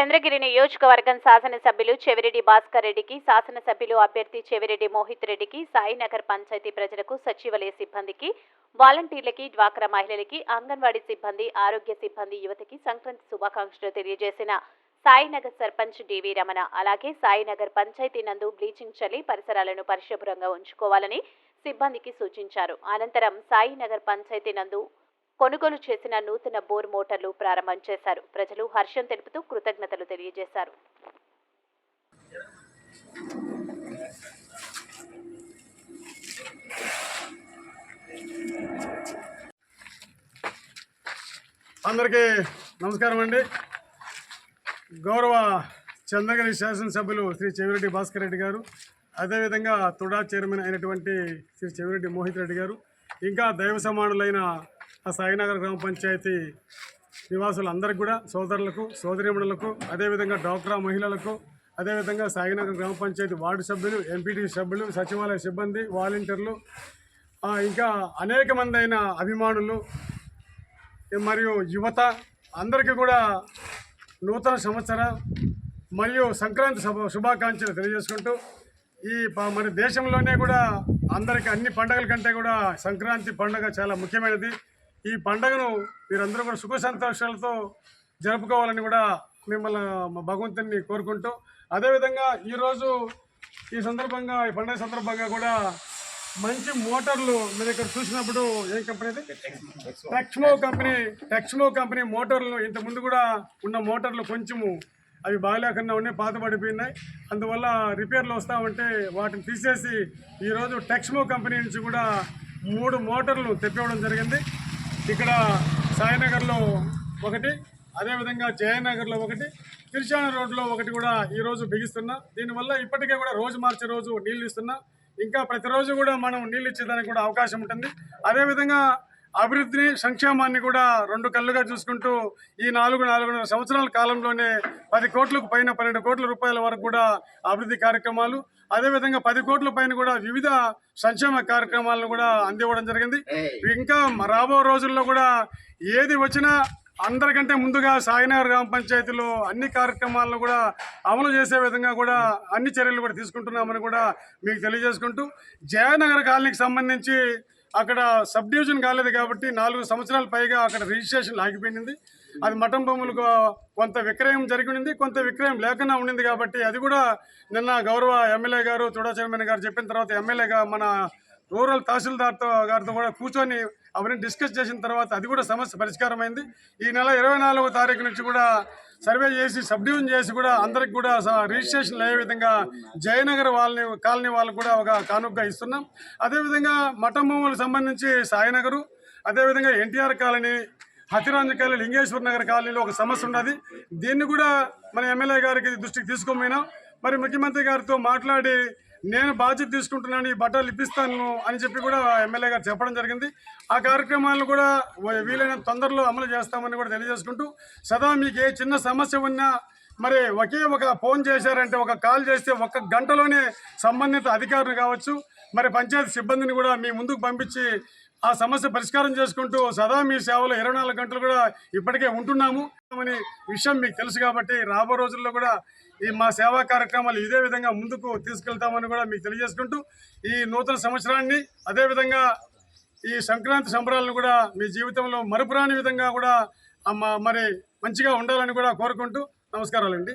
చంద్రగిరి నియోజకవర్గం శాసనసభ్యులు చెవిరెడ్డి భాస్కర్ రెడ్డికి శాసనసభ్యులు అభ్యర్థి చెవిరెడ్డి మోహిత్ రెడ్డికి సాయినగర్ పంచాయతీ ప్రజలకు సచివాలయ సిబ్బందికి వాలంటీర్లకి డ్వాక్రా మహిళలకి అంగన్వాడీ సిబ్బంది ఆరోగ్య సిబ్బంది యువతకి సంక్రాంతి శుభాకాంక్షలు తెలియజేసిన సాయినగర్ సర్పంచ్ డివి రమణ. అలాగే సాయినగర్ పంచాయతీ నందు బ్లీచింగ్ చల్లి పరిసరాలను పరిశుభ్రంగా ఉంచుకోవాలని సిబ్బందికి సూచించారు. అనంతరం సాయినగర్ పంచాయతీ నందు కొనుగోలు చేసిన నూతన బోర్ మోటార్లు ప్రారంభం చేశారు. ప్రజలు హర్షం తెలుపుతూ కృతజ్ఞతలు తెలియజేశారు. అందరికీ నమస్కారం అండి. గౌరవ చంద్రగిరి శాసనసభ్యులు శ్రీ చెవిరెడ్డి భాస్కర్ రెడ్డి గారు అదేవిధంగా తుడా చైర్మన్ అయినటువంటి శ్రీ చెవిరెడ్డి మోహిత్ రెడ్డి గారు ఇంకా దైవ సమానులైన ఆ సాయినగర్ గ్రామ పంచాయతీ నివాసులందరికీ కూడా సోదరులకు సోదరిమణులకు అదేవిధంగా డాక్రా మహిళలకు అదేవిధంగా సాయినగర్ గ్రామ పంచాయతీ వార్డు సభ్యులు ఎంపీటీ సభ్యులు సచివాలయ సిబ్బంది వాలంటీర్లు ఇంకా అనేక మంది అయిన అభిమానులు మరియు యువత అందరికీ కూడా నూతన సంవత్సర మరియు సంక్రాంతి సభ శుభాకాంక్షలు తెలియజేసుకుంటూ ఈ మన దేశంలోనే కూడా అందరికీ అన్ని పండగల కంటే కూడా సంక్రాంతి పండుగ చాలా ముఖ్యమైనది. ఈ పండుగను మీరందరూ కూడా సుఖ సంతోషాలతో జరుపుకోవాలని కూడా మిమ్మల్ని భగవంతుని కోరుకుంటూ అదేవిధంగా ఈరోజు ఈ సందర్భంగా ఈ పండుగ సందర్భంగా కూడా మంచి మోటార్లు మీరు ఇక్కడ చూసినప్పుడు ఏం కంపెనీ అది? టెక్స్మో కంపెనీ టెక్స్మో కంపెనీ మోటార్లు. ఇంత ముందు కూడా ఉన్న మోటార్లు కొంచెము అవి బాగాలేకుండా ఉన్నాయి పాత పడిపోయినాయి. అందువల్ల రిపేర్లు వస్తూ ఉంటే వాటిని తీసేసి ఈరోజు టెక్స్మో కంపెనీ నుంచి కూడా మూడు మోటార్లు తెప్పివ్వడం జరిగింది. ఇక్కడ సాయినగర్లో ఒకటి అదేవిధంగా జయనగర్లో ఒకటి తిరుచాన రోడ్లో ఒకటి కూడా ఈరోజు బిగిస్తున్నా. దీనివల్ల ఇప్పటికే కూడా రోజు మార్చి రోజు నీళ్ళు ఇస్తున్నా. ఇంకా ప్రతిరోజు కూడా మనం నీళ్ళు ఇచ్చేదానికి కూడా అవకాశం ఉంటుంది. అదేవిధంగా అభివృద్ధిని సంక్షేమాన్ని కూడా రెండు కళ్ళుగా చూసుకుంటూ ఈ నాలుగు నాలుగున్నర సంవత్సరాల కాలంలోనే పది కోట్లకు పైన పన్నెండు కోట్ల రూపాయల వరకు కూడా అభివృద్ధి కార్యక్రమాలు అదేవిధంగా పది కోట్ల పైన కూడా వివిధ సంక్షేమ కార్యక్రమాలను కూడా అందివ్వడం జరిగింది. ఇంకా రాబో రోజుల్లో కూడా ఏది వచ్చినా అందరికంటే ముందుగా సాయినగర్ గ్రామ పంచాయతీలో అన్ని కార్యక్రమాలను కూడా అమలు చేసే విధంగా కూడా అన్ని చర్యలు కూడా తీసుకుంటున్నామని కూడా మీకు తెలియజేసుకుంటూ జయనగర్ కాలనీకి సంబంధించి అక్కడ సబ్ డివిజన్ కాలేదు కాబట్టి నాలుగు సంవత్సరాల పైగా అక్కడ రిజిస్ట్రేషన్ ఆగిపోయింది. అది మఠం భూములకు కొంత విక్రయం జరిగింది కొంత విక్రయం లేకుండా ఉండింది కాబట్టి అది కూడా నిన్న గౌరవ ఎమ్మెల్యే గారు తుడా చైర్మన్ గారు చెప్పిన తర్వాత ఎమ్మెల్యేగా మన రూరల్ తహసీల్దార్తో గారితో కూడా కూర్చొని అవన్నీ డిస్కస్ చేసిన తర్వాత అది కూడా సమస్య పరిష్కారమైంది. ఈ నెల ఇరవై నాలుగో తారీఖు నుంచి కూడా సర్వే చేసి సబ్డివిజన్ చేసి కూడా అందరికి కూడా రిజిస్ట్రేషన్ అయ్యే విధంగా జయనగర్ వాళ్ళని కాలనీ వాళ్ళకు కూడా ఒక కానుకగా ఇస్తున్నాం. అదేవిధంగా మఠం భూములకు సంబంధించి సాయినగరు అదేవిధంగా ఎన్టీఆర్ కాలనీ హతిరాంజ కాలనీ లింగేశ్వర నగర్ కాలనీలో ఒక సమస్య ఉన్నది. దీన్ని కూడా మన ఎమ్మెల్యే గారికి దృష్టికి తీసుకోమైనా మరి ముఖ్యమంత్రి గారితో మాట్లాడి నేను బాధ్యత తీసుకుంటున్నాను ఈ బట్టలు ఇప్పిస్తాను అని చెప్పి కూడా ఎమ్మెల్యే గారు చెప్పడం జరిగింది. ఆ కార్యక్రమాలను కూడా వీలైన తొందరలో అమలు చేస్తామని కూడా తెలియజేసుకుంటూ సదా మీకు ఏ చిన్న సమస్య ఉన్నా మరి ఒకే ఒక ఫోన్ చేశారంటే ఒక కాల్ చేస్తే ఒక గంటలోనే సంబంధిత అధికారులు కావచ్చు మరి పంచాయతీ సిబ్బందిని కూడా మీ ముందుకు పంపించి ఆ సమస్య పరిష్కారం చేసుకుంటూ సదా మీ సేవలో ఇరవై నాలుగు గంటలు కూడా ఇప్పటికే ఉంటున్నాము. అని విషయం మీకు తెలుసు కాబట్టి రాబో రోజుల్లో కూడా ఈ మా సేవా కార్యక్రమాలు ఇదే విధంగా ముందుకు తీసుకెళ్తామని కూడా మీకు తెలియజేసుకుంటూ ఈ నూతన సంవత్సరాన్ని అదేవిధంగా ఈ సంక్రాంతి సంబరాలను కూడా మీ జీవితంలో మరుపురాని విధంగా కూడా మరి మంచిగా ఉండాలని కూడా కోరుకుంటూ నమస్కారాలండి.